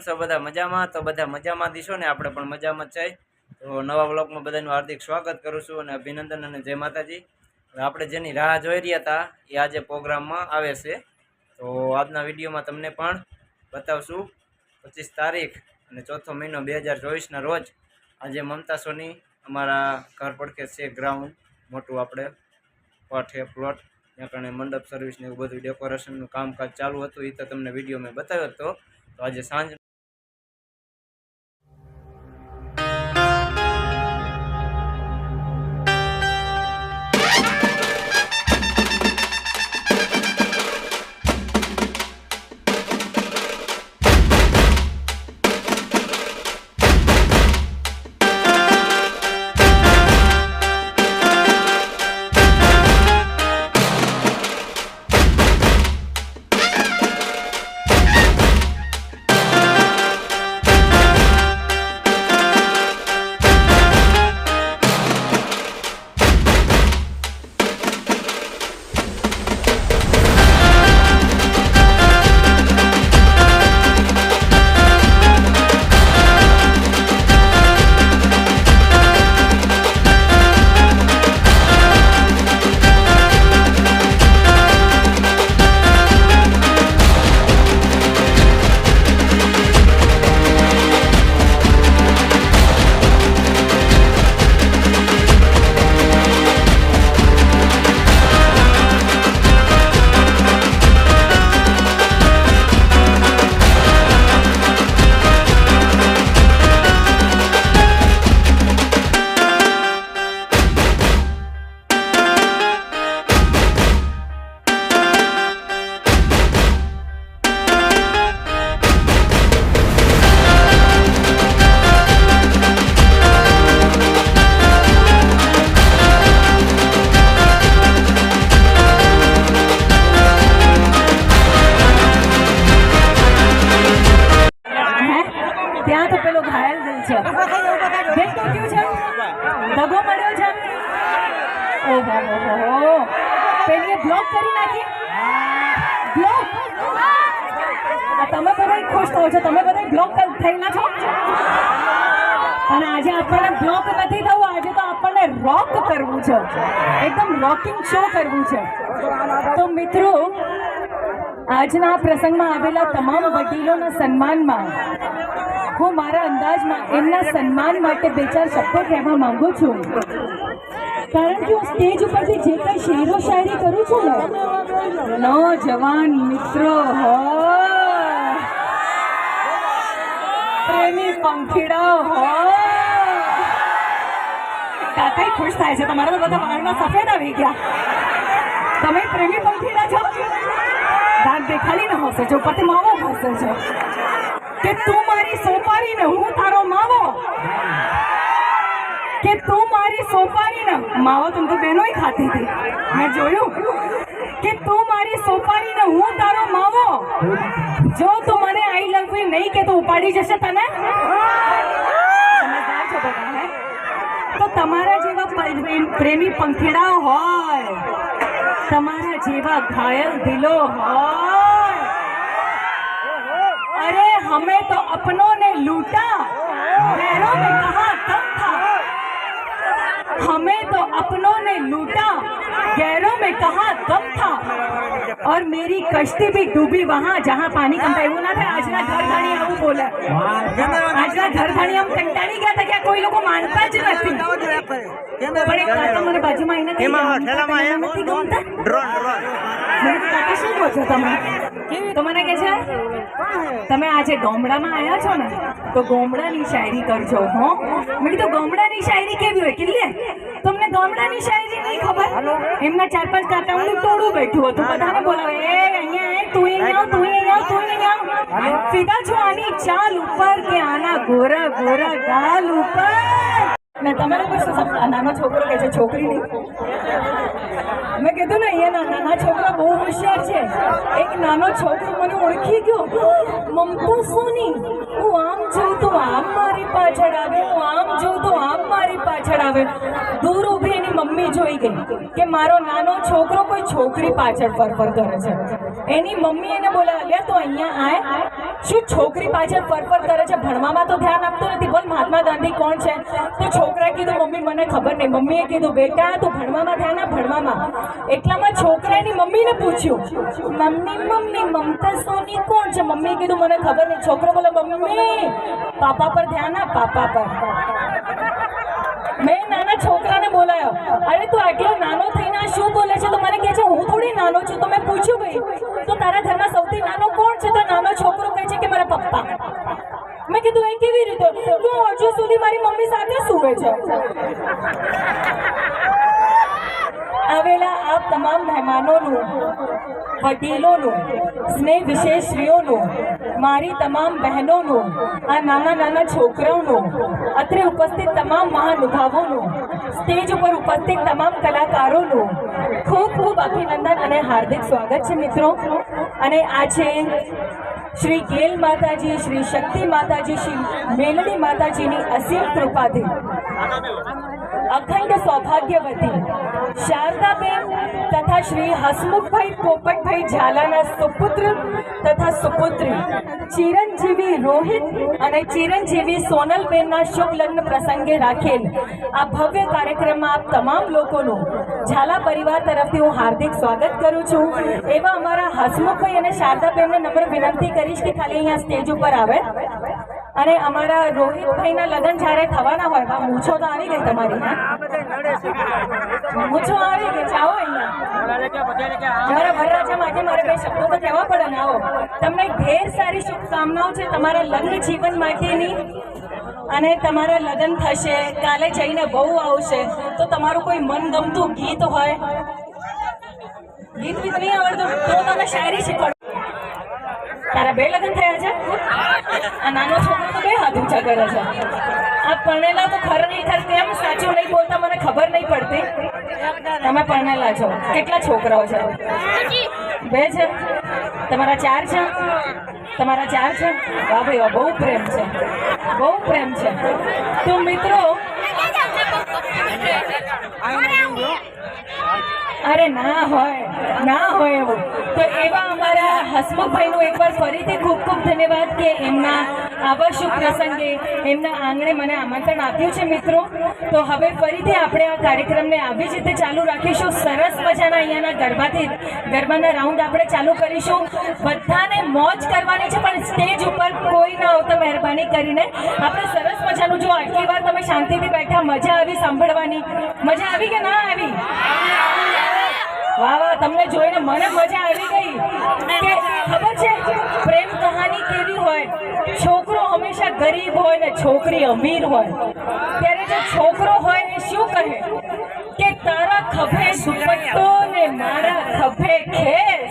છો બધા મજામાં, તો બધા મજામાં દીશો ને આપણે પણ મજામાં છે તો નવા વ્લોગમાં બધાનું હાર્દિક સ્વાગત કરું છું અને અભિનંદન અને જય માતાજી. આપણે જેની રાહ જોઈ રહ્યા હતા, એ આજે પ્રોગ્રામમાં આવે છે. તો આજના વિડીયોમાં તમને પણ બતાવશું, પચીસ તારીખ અને ચોથો મહિનો બે હજાર ચોવીસના રોજ આજે મમતા સોની અમારા ઘર પડખે છે ગ્રાઉન્ડ મોટું આપણે પાઠે પ્લોટ ત્યાં કારણે મંડપ સર્વિસ ને એવું બધું ડેકોરેશનનું કામકાજ ચાલુ હતું એ તો તમને વીડિયો મેં બતાવ્યો હતો તો આજે સાંજ બધા છો? તમે બધા બ્લોક થયેલા છો? અને આજે આપણને બ્લોક નથી થવું, આજે તો આપણને રોક કરવું છે. એકદમ રોકિંગ શો કરવું છે. તો મિત્રો, આજના પ્રસંગમાં આવેલા તમામ વકીલોના સન્માનમાં, હું મારા અંદાજમાં એમના સન્માન માટે બે ચાર શબ્દો કહેવા માંગુ છું. કારણ કે હું સ્ટેજ ઉપરથી જે કંઈ શેરો શાયરી કરું છું ને નોજવાન મિત્રો હોય પ્રેમી પંખીડા, હો! કાકાઈ ખુશ થાય છે. તમારા તો બધા વાળમાં સફેદ આવી ગયા. તમે પ્રેમી પંખીડા છો? દાંત દેખાડીને હશે, જો પતિ માવો હશે છે. કે તું મારી સોપારી ને હું તારો માવો? કે તું મારી સોપારી ને માવો તું તો બેનોય ખાતી હતી. મેં જોયું. કે તું મારી સોપારી ને હું તારો માવો? જો તું મને આઈ લવ યુ નહીં કે તું ઉપાડી જશે તને? તો તમારા જેવા પ્રેમી પંખીડા હોય, તમારા જેવા ઘાયલ દિલો હોય, અરે હમે તો અપનો ને લૂટા. મેરો મેં કહા हमें तो अपनों ने लूटा गैरों में कहा कब था और मेरी कश्ती भी डूबी वहां जहां पानी कम था એવું ના થાય આજના ઘરધાણી આવું બોલે આજના ઘરધાણી આમ કંટાળી ગયા હતા કે આ કોઈ લોકો માનતા જ નથી પણ એક કાકા મને બાજુમાં આવીને કહી ગયા, "તમને નથી ગમતા?" મને તો કાકા શું કહો છો તમે તો મને કહે છે? તમે આજે ગામડામાં આવ્યા છો ને તો ગામડાની શાયરી કરજો હો. મેં કીધું ગામડાની શાયરી કેવી હોય? કેટલી? તમને ગામડાની શાયરી નહીં ખબર? એમના ચાર પાંચ કાંટા હું તોડું બેઠું હતું બધાને બોલાવે એ અહીંયા તું અહીંયા તું અહીંયા તું અહીંયા આવ." ફિદા છો આની ચાલ ઉપર કે આના ગોરા ગોરા ગાલ ઉપર. ને તમારે સમજ- નાનો છોકરો કે છે, છોકરી નહીં. મેં કીધું ને અહીંયા નાના છોકરા બહુ હોશિયાર છે. એક નાનો છોકરો મને ઓળખી ગયો. મમતા સોની હું આમ જોઉં તો આમ મારી પાછળ આવે, હું આમ જોઉં તો આમ મારી પાછળ આવે. દૂર ઊભી એની મમ્મી જોઈ ગઈ કે મારો નાનો છોકરો કોઈ છોકરી પાછળ ફરફર કરે છે. એની મમ્મી એને બોલાવ્યા તું અહીંયા આય. શું છોકરી પાછળ ફરફર કરે છે? ભણવામાં તો ધ્યાન આપતો નથી. બોલ, મહાત્મા ગાંધી કોણ છે? તો છોકરાએ કીધું, મમ્મી, મને ખબર નહીં. મમ્મીએ કીધું, બેટા, તું ભણવામાં ધ્યાન આપ, ભણવામાં. એટલામાં છોકરાની મમ્મીને પૂછ્યું, મમ્મી મમ્મી, મમતા સોની કોણ છે? મમ્મીએ કીધું, મને ખબર નહીં. છોકરો બોલે, મમ્મી, પાપા પર ધ્યાન આપ, પાપા પર. મેં નાના છોકરાને બોલાયો, અરે, તું આટલો નાનો થઈને શું બોલે છે? તો મને કહે છે, હું થોડી નાનો છું. તો મેં પૂછ્યું, ભાઈ, તો તારા ઘરમાં સૌથી નાનો કોણ છે તો નાનો છોકરો કહે છે કે મારા પપ્પા. મેં કીધું, એ કેવી રીતે? તું હજુ સુધી મારી મમ્મી સાથે સૂવે છે. આવેલા આપ તમામ મહેમાનોનું, વડીલોનું સ્નેહ વિશેષરીઓનું મારી તમામ બહેનોનું, આ નાના નાના છોકરાઓનું, અત્રે ઉપસ્થિત તમામ મહાનુભાવોનું, સ્ટેજ ઉપર ઉપસ્થિત તમામ કલાકારોનું ખૂબ ખૂબ અભિનંદન અને હાર્દિક સ્વાગત છે મિત્રો. અને આજે શ્રી ગેલ માતાજી શ્રી શક્તિ માતાજી શ્રી મેલડી માતાજીની અસીમ કૃપાથી. અખંડ સૌભાગ્યવતી શારદાબેન તથા શ્રી હસમુખભાઈ પોપટભાઈ ઝાલાના સુપુત્ર તથા સુપુત્રી ચિરંજીવી રોહિત અને ચિરંજીવી સોનલબેનના શુભ લગ્ન પ્રસંગે રાખેલ આ ભવ્ય કાર્યક્રમમાં આપ તમામ લોકોનું ઝાલા પરિવાર તરફથી હું હાર્દિક સ્વાગત કરું છું. એવા અમારા હસમુખભાઈ અને શારદાબેનને નમ્ર વિનંતી કરીશ કે ખાલી અહીંયા સ્ટેજ ઉપર આવે. અને અમારા રોહિતભાઈના લગ્ન જ્યારે થવાના હોય બા મૂછો તો આવી ગઈ તમારી મૂછો આવી ગઈ આવો અહીંયા અમારા વરરાજા માટે મારે બે શબ્દો તો કહેવા પડે ને આવો. તમને ઢેર સારી શુભકામનાઓ છે તમારા લગ્ન જીવન માટેની અને તમારા લગ્ન થશે કાલે જઈને બહુ આવશે તો તમારું કોઈ મનગમતું ગીત હોય? ગીત બીત નહીં આવડતું તો તમે શાયરી શીખવાડો. તારા બે લગ્ન થયા છે? આ નાનો છોકરો ઊંચા કરે છે. આ પરણેલા તો ખરેખર કેમ સાચું નહીં બોલતા મને ખબર નહીં પડતી. તમે પરણેલા છો. કેટલા છોકરાઓ છે? બે છે? તમારા ચાર છે? તમારા ચાર છે? વાહ ભાઈ, વાહ, બહુ પ્રેમ છે. બહુ પ્રેમ છે. તો મિત્રો, અરે ના હોય ના હોય એવું. તો એવા અમારા હસમુખભાઈનું એકવાર ફરીથી ખૂબ ખૂબ ધન્યવાદ કે એમના આવા શુભ પ્રસંગે. એમના આંગણે મને આમંત્રણ આપ્યું છે, મિત્રો. તો હવે ફરીથી આપણે આ કાર્યક્રમને આવી જ રીતે ચાલુ રાખીશું. સરસ મજાના અહીંયાના ગરબાથી, ગરબાના રાઉન્ડ આપણે ચાલુ કરીશું. બધાને મોજ કરવાની છે, પણ સ્ટેજ ઉપર કોઈ ના આવતા મહેરબાની કરીને. આપણે સરસ મજાનું, જો આટલી વાર તમે શાંતિથી બેઠા, મજા આવી સાંભળવાની. મજા આવી કે ના આવી? વાહ તમને જોઈને મને મજા આવી ગઈ. ખબર છે, પ્રેમ કહાની કેવી હોય? છોકરો હંમેશા ગરીબ હોય ને છોકરી અમીર હોય. ત્યારે જો છોકરો હોય એ શું કહે? કે તારા ખભે દુપટ્ટો ને મારા ખભે ખેસ.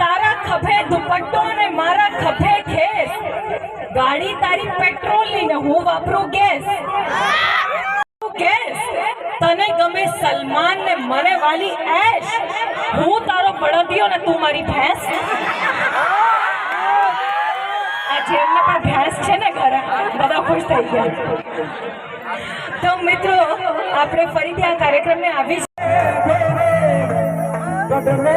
તારા ખભે દુપટ્ટો ને મારા ખભે ખેસ. ગાડી તારી પેટ્રોલની ને હું વાપરું ગેસ તને ગમે સલમાન ને મને વાલી એશ. હું તારો બળદિયો ને તું મારી ભેંસ. આ જેમને પણ ભેંસ છે ને ઘરે, બધા ખુશ થઈ ગયા. તો મિત્રો, આપણે ફરીથી આ કાર્યક્રમને આવી કદમે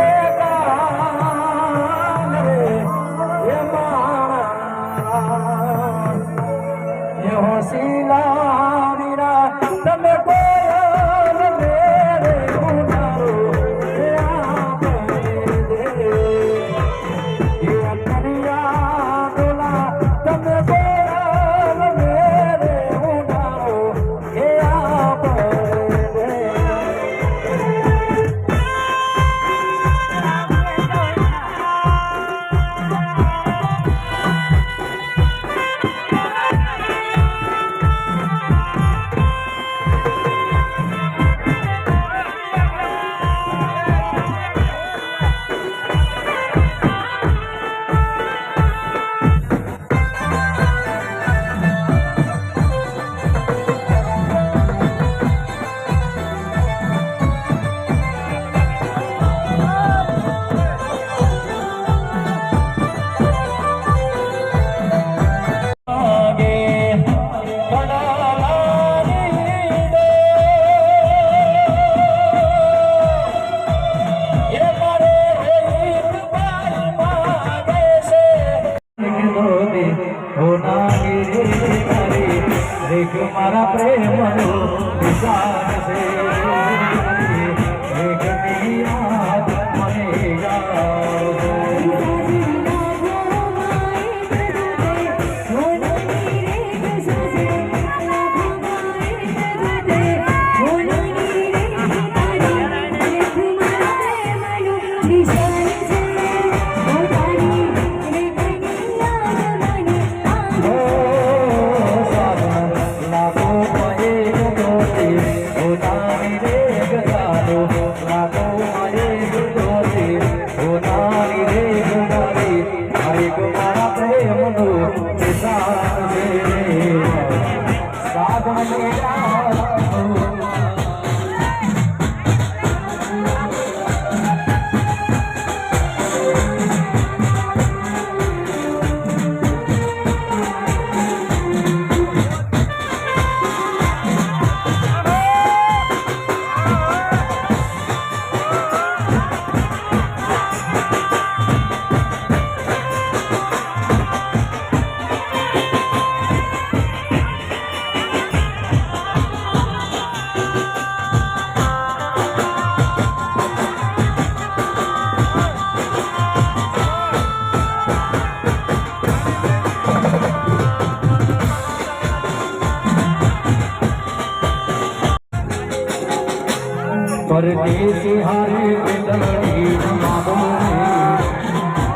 પરદેસી હારે પિતળી રમાડો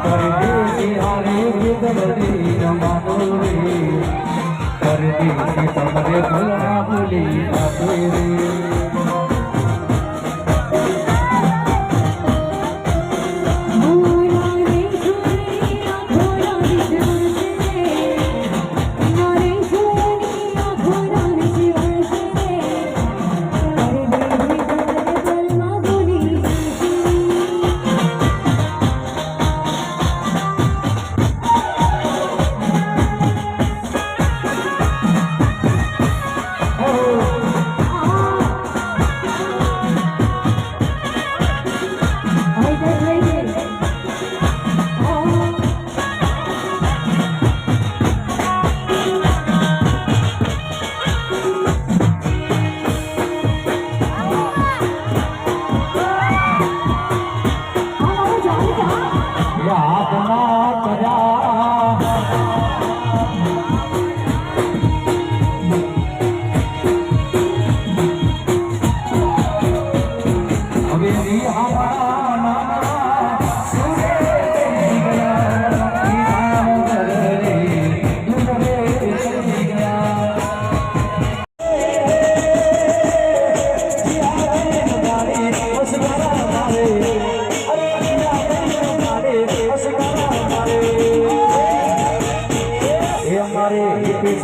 પરદેસી હારે પિતળી રમાડો રે પરદેસી તમારે ભૂલના ભૂલી આપે રે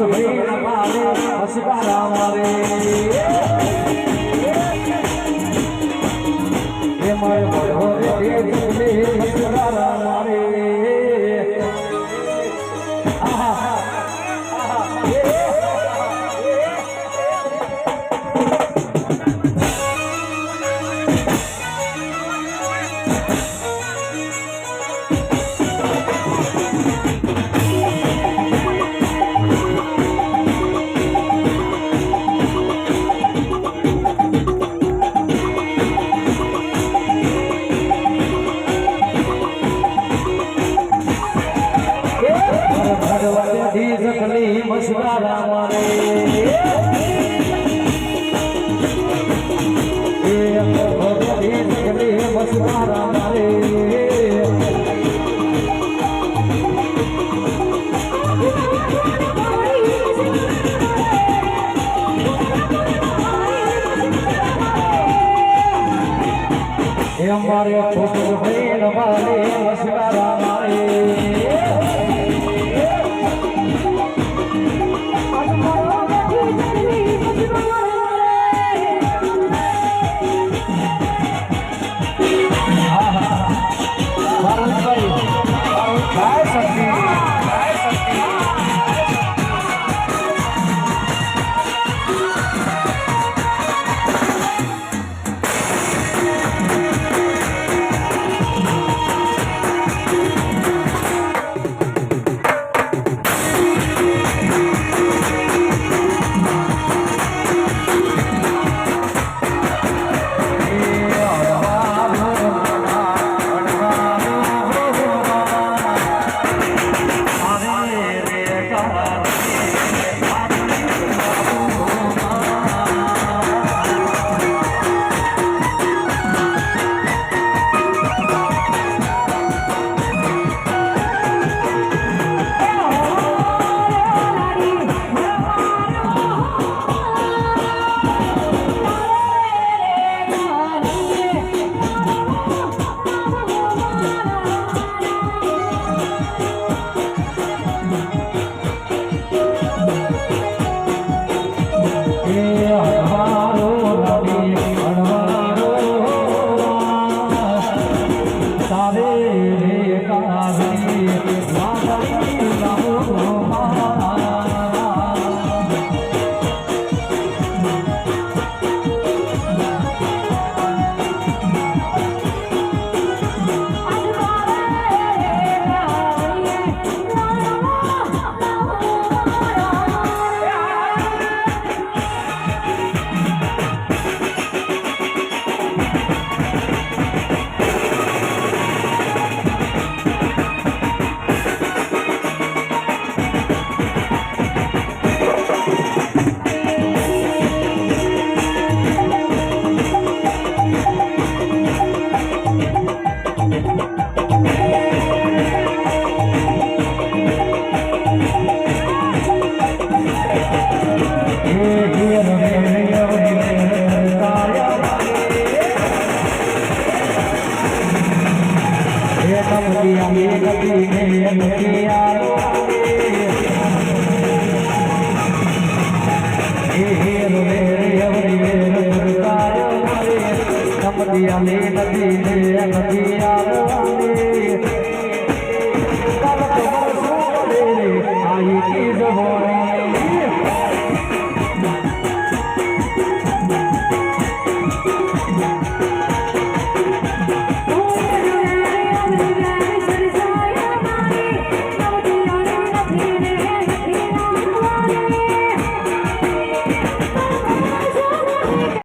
eso, મારે છોકરો ભાઈ રમાડે है